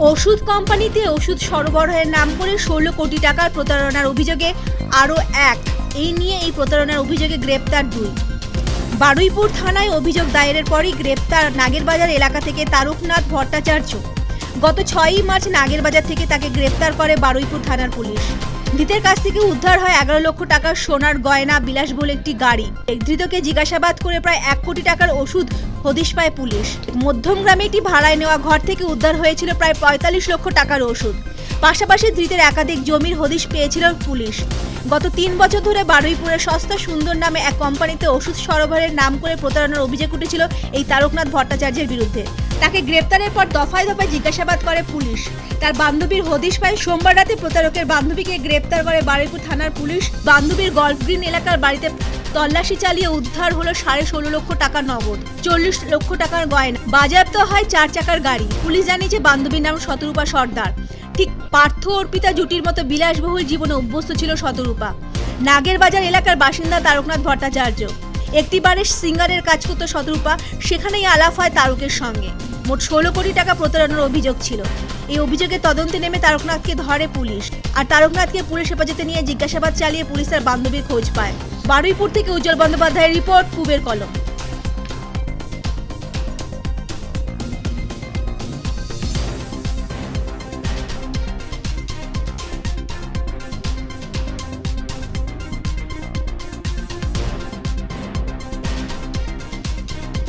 ওষুধ কোম্পানিতে ওষুধ সরবরাহের নাম করে ষোলো কোটি টাকার প্রতারণার অভিযোগে আরও এক। এই নিয়ে এই প্রতারণার অভিযোগে গ্রেপ্তার দুই। বারুইপুর থানায় অভিযোগ দায়েরের পরই গ্রেপ্তার নাগেরবাজার এলাকা থেকে তারকনাথ ভট্টাচার্য। গত ছয়ই মার্চ নাগেরবাজার থেকে তাকে গ্রেপ্তার করে বারুইপুর থানার পুলিশ। ধৃতের কাছ থেকে উদ্ধার হয় এগারো লক্ষ টাকার সোনার গয়না, বিলাসবহুল একটি গাড়ি। ধৃতকে জিজ্ঞাসাবাদ করে প্রায় এক কোটি টাকার ওষুধ হদিশ পায় পুলিশ। মধ্যমগ্রামে একটি ভাড়ায় নেওয়া ঘর থেকে উদ্ধার হয়েছিল প্রায় পঁয়তাল্লিশ লক্ষ টাকার ওষুধ। পাশাপাশি ধৃতের একাধিক জমির হদিশ পেয়েছিল পুলিশ। গত তিন বছর ধরে বারুইপুরের সস্তা সুন্দর নামে এক কোম্পানিতে ওষুধ সরবরাহের নাম করে প্রতারণার অভিযোগ উঠেছিল এই তারকনাথ ভট্টাচার্যের বিরুদ্ধে। তাকে গ্রেপ্তারের পর দফায় দফায় জিজ্ঞাসাবাদ করে পুলিশ। তার বান্ধবীর হদিশ পায় সোমবার রাতে প্রতারকের বান্ধবীকে গ্রেপ্তার করে বারুইপুর থানার পুলিশ। বান্ধবীর গল্ফ গ্রিন এলাকার বাড়িতে তল্লাশি চালিয়ে উদ্ধার হলো সাড়ে ষোলো লক্ষ টাকা নগদ, চল্লিশ লক্ষ টাকার গয়না। বাজেয়াপ্ত হয় চার চাকার গাড়ি। পুলিশ জানিয়েছে বান্ধবীর নাম শতরূপা সর্দার। ঠিক পার্থ অর্পিতা জুটির মতো বিলাসবহুল জীবনে অভ্যস্ত ছিল শতরূপা। নাগের বাজার এলাকার বাসিন্দা তারকনাথ ভট্টাচার্য। একটি বারের সিঙ্গারের কাজ করত শতরূপা সেখানেই আলাপ হয় তারকের সঙ্গে। মোট ষোলো কোটি টাকা প্রতারণার অভিযোগ ছিল। এই অভিযোগে তদন্তে নেমে তারকনাথকে ধরে পুলিশ। আর তারকনাথকে পুলিশ হেফাজতে নিয়ে জিজ্ঞাসাবাদ চালিয়ে পুলিশের বান্ধবীর খোঁজ পায়। বারুইপুর থেকে উজ্জ্বল বন্দ্যোপাধ্যায়ের রিপোর্ট, কুবের কলম।